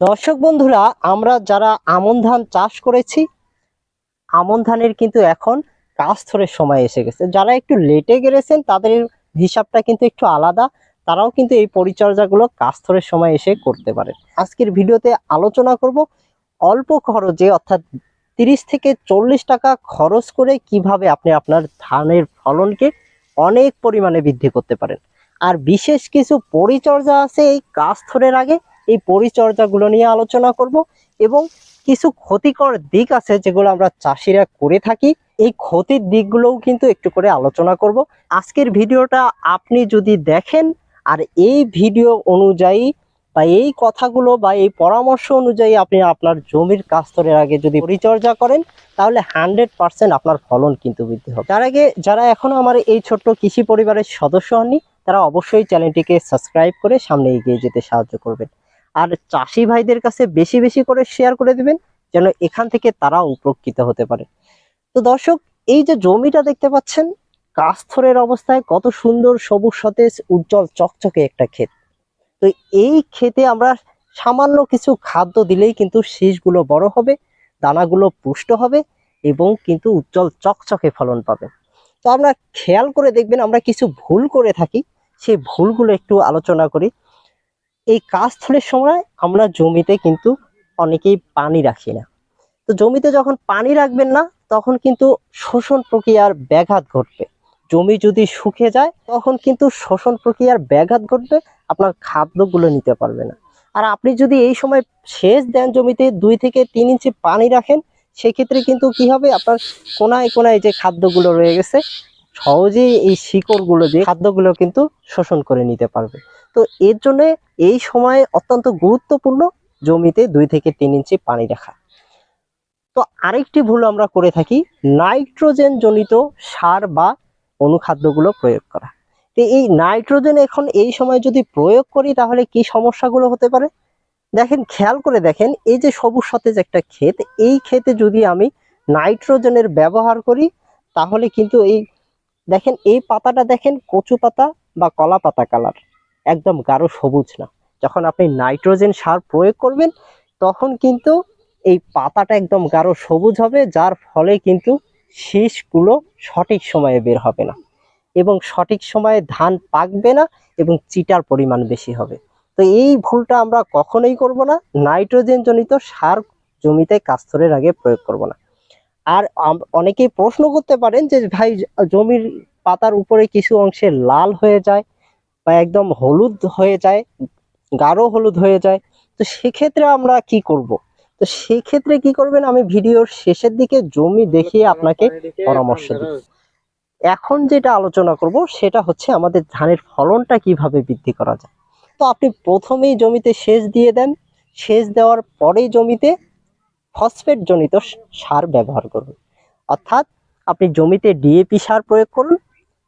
দর্শক বন্ধুরা, আমরা যারা আমন ধান চাষ করেছি, আমন ধানের কিন্তু এখন কাস্থরের সময় এসে গেছে। যারা একটু লেটে গেছেন, তাদের হিসাবটা কিন্তু একটু আলাদা। তারাও কিন্তু এই পরিচর্যাগুলো কাস্থরের সময় এসে করতে পারে আজকের ভিডিওতে আলোচনা করব অল্প খরচে, অর্থাৎ তিরিশ থেকে চল্লিশ টাকা খরচ করে কীভাবে আপনি আপনার ধানের ফলনকে অনেক পরিমাণে বৃদ্ধি করতে পারেন। আর বিশেষ কিছু পরিচর্যা আছে এই কাস্থরের আগে। এই পরিচর্যাগুলো নিয়ে আলোচনা করব এবং কিছু ক্ষতিকর দিক আছে যেগুলো আমরা চাষিরা করে থাকি। এই ক্ষতির দিকগুলোও কিন্তু একটু করে আলোচনা করব। আজকের ভিডিওটা আপনি যদি দেখেন আর এই ভিডিও অনুযায়ী বা এই কথাগুলো বা এই পরামর্শ অনুযায়ী আপনি আপনার জমির কাস্তরের আগে যদি পরিচর্যা করেন, তাহলে হান্ড্রেড পার্সেন্ট আপনার ফলন কিন্তু বৃদ্ধি হবে। তার আগে যারা এখনও আমার এই ছোট্ট কৃষি পরিবারের সদস্য হননি, তারা অবশ্যই চ্যানেলটিকে সাবস্ক্রাইব করে সামনে এগিয়ে যেতে সাহায্য করবেন। আর চাষি ভাইদের কাছে বেশি বেশি করে শেয়ার করে দিবেন, যেন এখান থেকে তারা উপকৃত হতে পারে। তো দর্শক, এই যে জমিটা দেখতে পাচ্ছেন, কাস্থরের অবস্থায় কত সুন্দর সবুজ সতেজ উজ্জ্বল চকচকে একটা ক্ষেত। তো এই ক্ষেতে আমরা সামান্য কিছু খাদ্য দিলেই কিন্তু শীষগুলো বড় হবে, দানাগুলো পুষ্ট হবে এবং কিন্তু উজ্জ্বল চকচকে ফলন পাবে। তো আমরা খেয়াল করে দেখবেন আমরা কিছু ভুল করে থাকি, সেই ভুলগুলো একটু আলোচনা করি। এই কাস্থলের সময় আমরা জমিতে কিন্তু অনেকেই পানি রাখি না। তো জমিতে যখন পানি রাখবেন না, তখন কিন্তু শোষণ প্রক্রিয়ার ব্যাঘাত ঘটবে। জমি যদি শুকে যায়, তখন কিন্তু শোষণ প্রক্রিয়ার ব্যাঘাত ঘটবে, আপনার খাদ্যগুলো নিতে পারবে না। আর আপনি যদি এই সময় সেচ দেন জমিতে, দুই থেকে তিন ইঞ্চি পানি রাখেন, সেক্ষেত্রে কিন্তু কি হবে? আপনার কোনায় কোনায় যে খাদ্যগুলো রয়ে গেছে, সহজেই এই শিকড়গুলো দিয়ে খাদ্যগুলো কিন্তু শোষণ করে নিতে পারবে। তো এর জন্য এই সময় অত্যন্ত গুরুত্বপূর্ণ জমিতে দুই থেকে তিন ইঞ্চি পানি রাখা। তো আরেকটি ভুল আমরা করে থাকি, নাইট্রোজেন জনিত সার বা অনুখাদ্যগুলো প্রয়োগ করা। তো এই নাইট্রোজেন এখন এই সময় যদি প্রয়োগ করি, তাহলে কি সমস্যাগুলো হতে পারে? দেখেন, খেয়াল করে দেখেন, এই যে সবুজ সতেজ একটা ক্ষেত, এই ক্ষেতে যদি আমি নাইট্রোজেনের ব্যবহার করি, তাহলে কিন্তু এই, দেখেন, এই পাতাটা দেখেন, কচু পাতা বা কলা পাতা কালার। একদম গাঢ় সবুজ না। যখন আপনি নাইট্রোজেন সার প্রয়োগ করবেন, তখন কিন্তু এই পাতাটা একদম গাঢ় সবুজ হবে, যার ফলে কিন্তু শীষগুলো সঠিক সময়ে বের হবে না এবং সঠিক সময়ে ধান পাকবে না এবং চিটার পরিমাণ বেশি হবে। তো এই ভুলটা আমরা কখনোই করব না নাইট্রোজেন জনিত সার জমিতে কাস্তরের আগে প্রয়োগ করব না। আর অনেকেই প্রশ্ন করতে পারেন যে ভাই, জমির পাতার উপরে কিছু অংশে লাল হয়ে যায় বা একদম হলুদ হয়ে যায়, গাঢ় হলুদ হয়ে যায়, তো সেক্ষেত্রে আমরা কি করব? তো সেক্ষেত্রে কি করবেন? আমি ভিডিওর শেষের দিকে জমি দেখিয়ে আপনাকে পরামর্শ দিব এখন যেটা আলোচনা করব, সেটা হচ্ছে আমাদের ধানের ফলনটা কীভাবে বৃদ্ধি করা যায়। তো আপনি প্রথমেই জমিতে সেচ দিয়ে দেন। সেচ দেওয়ার পরেই জমিতে ফসফেট জনিত সার ব্যবহার করুন। অর্থাৎ আপনি জমিতে ডিএপি সার প্রয়োগ করুন।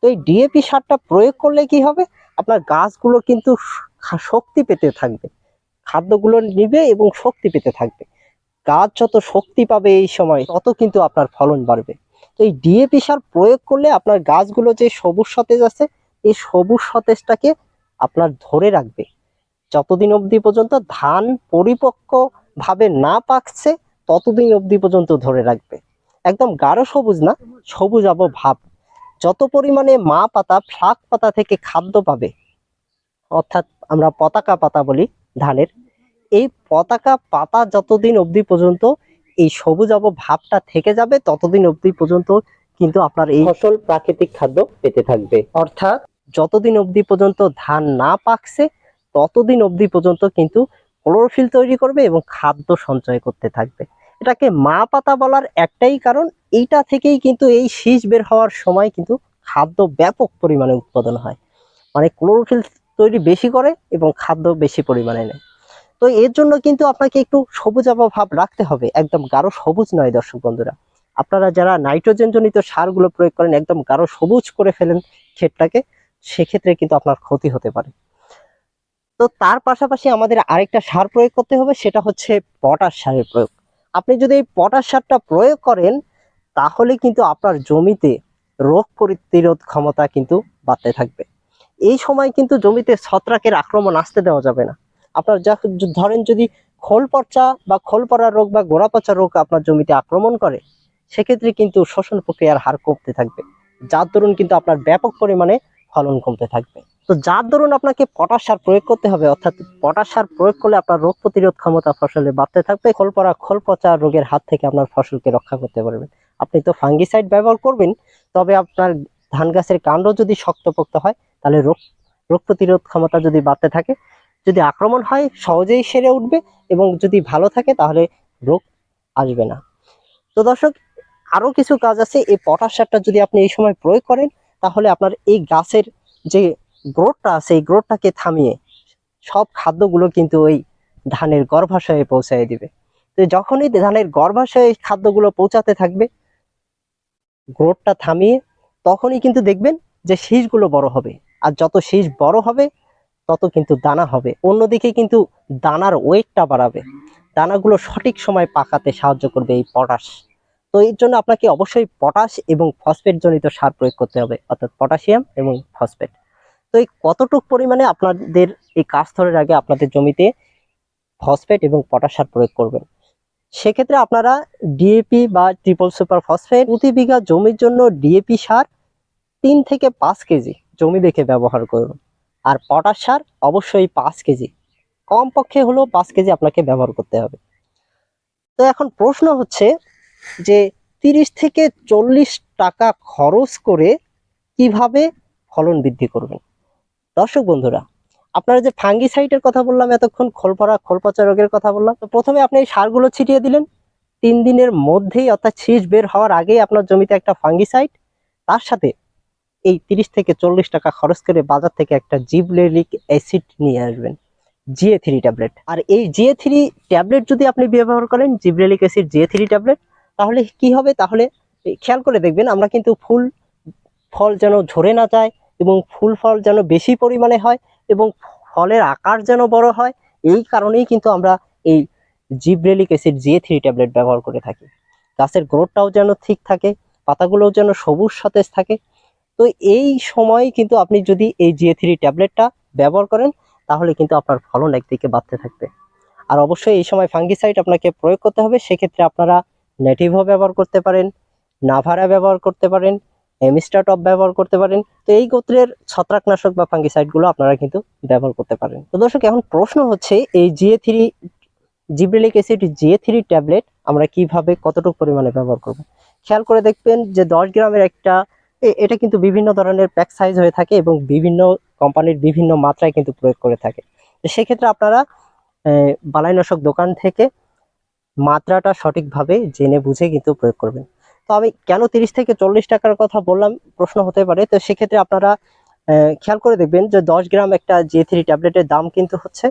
তো এই ডিএপি সারটা প্রয়োগ করলে কি হবে? আপনার গাছগুলো কিন্তু শক্তি পেতে থাকবে। খাদ্যগুলো নিবে এবং শক্তি পেতে থাকবে। গাছ যত শক্তি পাবে এই সময়, তত কিন্তু আপনার ফলন বাড়বে। তো এই ডিএপি সার প্রয়োগ করলে আপনার গাছগুলো যে সবুজ সতেজ আছে, এই সবুজ সতেজটাকে আপনার ধরে রাখবে। যতদিন অবধি পর্যন্ত ধান পরিপক্ক ভাবে না পাকছে, ততদিন অবধি পর্যন্ত ধরে রাখবে। একদম গাঢ় সবুজ না সবুজ আবো ভাব। যত পরিমাণে মা পাতা ফ্লাক পাতা থেকে খাদ্য পাবে অর্থাৎ আমরা পতাকা পাতা বলি ধানের এই পতাকা পাতা যতদিন অবধি পর্যন্ত এই সবুজ আবো ভাবটা থেকে যাবে ততদিন অবধি পর্যন্ত কিন্তু আপনার এই ফসল প্রাকৃতিক খাদ্য পেতে থাকবে। অর্থাৎ যতদিন অবধি পর্যন্ত ধান না পাকছে ততদিন অবধি পর্যন্ত কিন্তু ক্লোরোফিল তৈরি করবে এবং খাদ্য সঞ্চয় করতে থাকবে। এটাকে মা পাতা বলার একটাই কারণ, এইটা থেকেই কিন্তু এই শীষ বের হওয়ার সময় কিন্তু খাদ্য ব্যাপক পরিমাণে উৎপাদন হয়। মানে ক্লোরোফিল তৈরি বেশি করে এবং খাদ্য বেশি পরিমাণে নেয়। তো এর জন্য কিন্তু আপনাকে একটু সবুজ ভাব রাখতে হবে, একদম গাঢ় সবুজ নয় দর্শক বন্ধুরা। আপনারা যারা নাইট্রোজেন জনিত সারগুলো প্রয়োগ করেন, একদম গাঢ় সবুজ করে ফেলেন ক্ষেতটাকে, সেক্ষেত্রে কিন্তু আপনার ক্ষতি হতে পারে। তো তার পাশাপাশি আমাদের আরেকটা সার প্রয়োগ করতে হবে, সেটা হচ্ছে পটাশ সারের প্রয়োগ। আপনি যদি এই পটাশ সারটা প্রয়োগ করেন, তাহলে কিন্তু আপনার জমিতে রোগ প্রতিরোধ ক্ষমতা কিন্তু বাড়তে থাকবে। এই সময় কিন্তু জমিতে ছত্রাকের আক্রমণ আসতে দেওয়া যাবে না। আপনার যা ধরেন যদি খোল পচা বা খোল পড়া রোগ বা গোড়া পচা রোগ আপনার জমিতে আক্রমণ করে, সেক্ষেত্রে কিন্তু শোষণ প্রক্রিয়ার হার কমতে থাকবে। যার দরুন কিন্তু আপনার ব্যাপক পরিমাণে ফলন কমতে থাকবে। তো যার দরুন আপনাকে পটাশ সার প্রয়োগ করতে হবে, অর্থাৎ পটাশ সার প্রয়োগ করলে আপনার রোগ প্রতিরোধ ক্ষমতা ফসলে বাড়তে থাকবে খোল পড়া খোল পচা রোগের হাত থেকে আপনার ফসলকে রক্ষা করতে পারবেন। আপনি তো ফাঙ্গিসাইড ব্যবহার করবেন, তবে আপনার ধান গাছের কাণ্ড যদি শক্তপোক্ত হয়, তাহলে রোগ রোগ প্রতিরোধ ক্ষমতা যদি বাড়তে থাকে, যদি আক্রমণ হয়, সহজেই সেরে উঠবে এবং যদি ভালো থাকে, তাহলে রোগ আসবে না। তো দর্শক আরও কিছু কাজ আছে, এই পটাশ সারটা যদি আপনি এই সময় প্রয়োগ করেন, তাহলে আপনার এই গাছের যে গ্রোথটা আছে এই গ্রোথটাকে থামিয়ে সব খাদ্যগুলো কিন্তু ওই ধানের গর্ভাশয়ে পৌঁছায় দিবে। তো যখনই ধানের গর্ভাশয়ে খাদ্যগুলো পৌঁছাতে থাকবে, গ্রোথটা থামিয়ে তখনই কিন্তু দেখবেন যে শীষগুলো বড় হবে। আর যত শীষ বড় হবে, তত কিন্তু দানা হবে। অন্যদিকে কিন্তু দানার ওয়েটটা বাড়াবে। দানাগুলো সঠিক সময় পাকাতে সাহায্য করবে এই পটাশ। তো এর জন্য আপনাকে অবশ্যই পটাশ এবং ফসফেট জনিত সার প্রয়োগ করতে হবে, অর্থাৎ পটাশিয়াম এবং ফসফেট। তো এই কতটুক পরিমাণে আপনাদের এই কাজ ধরার আগে আপনাদের জমিতে ফসফেট এবং পটাশ সার প্রয়োগ করবেন? সেক্ষেত্রে আপনারা ডিএপি বা ট্রিপল সুপার ফসফেট প্রতি বিঘা জমির জন্য ডিএপি সার তিন থেকে পাঁচ কেজি জমি দেখে ব্যবহার করুন। আর পটাশ সার অবশ্যই পাঁচ কেজি। কমপক্ষে হলেও পাঁচ কেজি আপনাকে ব্যবহার করতে হবে। তো এখন প্রশ্ন হচ্ছে যে তিরিশ থেকে চল্লিশ টাকা খরচ করে কীভাবে ফলন বৃদ্ধি করবেন? দর্শক বন্ধুরা, আপনারা যে ফাঙ্গিসাইডের কথা বললাম, এতক্ষণ খোলপড়া, খোলপচা রোগের কথা বললাম, তো প্রথমে আপনি এই সারগুলো ছিটিয়ে দিলেন। তিন দিনের মধ্যেই অর্থাৎ শীষ বের হওয়ার আগেই আপনার জমিতে একটা ফাঙ্গিসাইড তার সাথে এই তিরিশ থেকে চল্লিশ টাকা খরচ করে বাজার থেকে একটা জিবলেলিক অ্যাসিড নিয়ে আসবেন, জিএ থ্রি ট্যাবলেট। আর এই জিএ থ্রি ট্যাবলেট যদি আপনি ব্যবহার করেন gibberellic acid, GA three tablet, তাহলে কি হবে? তাহলে খেয়াল করে দেখবেন, আমরা কিন্তু ফুল, ফল যেন ঝরে না যায় এবং ফুল ফল যেন বেশি পরিমাণে হয় এবং ফলের আকার যেন বড় হয়, এই কারণেই কিন্তু আমরা এই gibberellic acid GA three tablet ব্যবহার করে থাকি। গাছের গ্রোথটাও যেন ঠিক থাকে, পাতাগুলোও যেন সবুজ সতেজ থাকে। তো এই সময় কিন্তু আপনি যদি এই জিএ থ্রি ট্যাবলেটটা ব্যবহার করেন, তাহলে কিন্তু আপনার ফলন একদিকে বাড়তে থাকবে। আর অবশ্যই এই সময় ফাঙ্গিসাইড আপনাকে প্রয়োগ করতে হবে, সেক্ষেত্রে আপনারা নেটিভও ব্যবহার করতে পারেন, নাভারা ব্যবহার করতে পারেন এমিস্টাটপ ব্যবহার করতে পারেন। তো এই গোত্রের ছত্রাকনাশক বা ফাঙ্গিসাইডগুলো আপনারা কিন্তু ব্যবহার করতে পারেন। তো দর্শক, এখন প্রশ্ন হচ্ছে, এই GA three gibberellic acid GA three tablet আমরা কীভাবে কতটুকু পরিমাণে ব্যবহার করব? খেয়াল করে দেখবেন যে দশ গ্রামের একটা এটা কিন্তু বিভিন্ন ধরনের প্যাক সাইজ হয়ে থাকে এবং বিভিন্ন কোম্পানির বিভিন্ন মাত্রায় কিন্তু প্রয়োগ করে থাকে। সেক্ষেত্রে আপনারা বালাইনাশক দোকান থেকে মাত্রাটা সঠিকভাবে জেনে বুঝে কিন্তু প্রয়োগ করবেন। তো আমি কেন তিরিশ থেকে চল্লিশ টাকার কথা বললাম? প্রশ্ন হতে পারে। তো সেক্ষেত্রে আপনারা খেয়াল করে দেখবেন যে দশ গ্রাম একটা জি থ্রি ট্যাবলেটের দাম কিন্তু হচ্ছে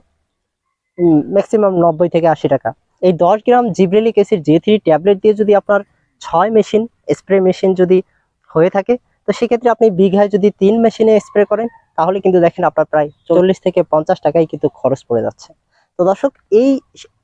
ম্যাক্সিমাম নব্বই থেকে আশি টাকা। এই দশ gram gibberellic acid G three tablet দিয়ে যদি আপনার ছয় মেশিন, স্প্রে মেশিন যদি হয়ে থাকে, তো সেক্ষেত্রে আপনি বিঘায় যদি তিন মেশিনে স্প্রে করেন, তাহলে কিন্তু দেখেন আপনার প্রায় চল্লিশ থেকে পঞ্চাশ টাকাই কিন্তু খরচ পড়ে যাচ্ছে। তো দর্শক, এই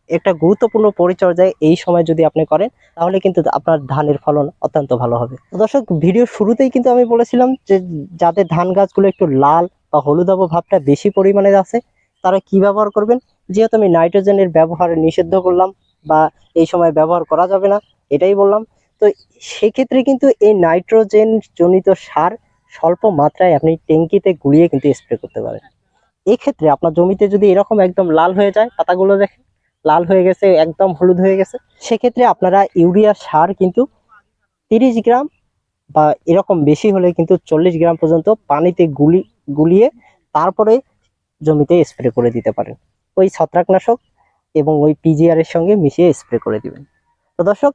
একটা গুরুত্বপূর্ণ পরিচর্যায় এই সময় যদি আপনি করেন, তাহলে কিন্তু আপনার ধানের ফলন অত্যন্ত ভালো হবে। দর্শক ভিডিওর শুরুতেই কিন্তু আমি বলেছিলাম যে যাদের ধান গাছগুলো একটু লাল বা হলুদাভ ভাবটা বেশি পরিমাণে আছে, তারা কি ব্যবহার করবেন? যেহেতু আমি নাইট্রোজেনের ব্যবহার নিষিদ্ধ করলাম বা এই সময় ব্যবহার করা যাবে না, এটাই বললাম। তো সেক্ষেত্রে কিন্তু এই নাইট্রোজেন জনিত সার স্বল্প মাত্রায় আপনি ট্যাঙ্কিতে গুলিয়ে কিন্তু স্প্রে করতে পারেন। এক্ষেত্রে আপনার জমিতে যদি এরকম একদম লাল হয়ে যায়, পাতাগুলো দেখেন লাল হয়ে গেছে, একদম হলুদ হয়ে গেছে। সেক্ষেত্রে আপনারা ইউরিয়া সার কিন্তু তিরিশ গ্রাম বা এরকম বেশি হলে কিন্তু চল্লিশ গ্রাম পর্যন্ত পানিতে গুলি, গুলিয়ে তারপরে জমিতে স্প্রে করে দিতে পারেন। ওই ছত্রাকনাশক এবং ওই পিজিআর এর সঙ্গে মিশিয়ে স্প্রে করে দিবেন। তো দর্শক,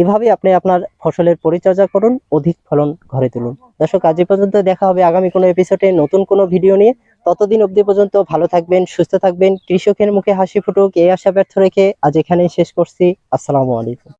এভাবে আপনি আপনার ফসলের পরিচর্যা করুন, অধিক ফলন ঘরে তুলুন। দর্শক, আজ পর্যন্ত দেখা হবে আগামী কোনো এপিসোডে নতুন কোনো ভিডিও নিয়ে। ততদিন অবধি পর্যন্ত ভালো থাকবেন, সুস্থ থাকবেন। কৃষকের মুখে হাসি ফুটুক, এই আশা ব্যর্থ রেখে আজ এখানেই শেষ করছি। আসসালামু আলাইকুম।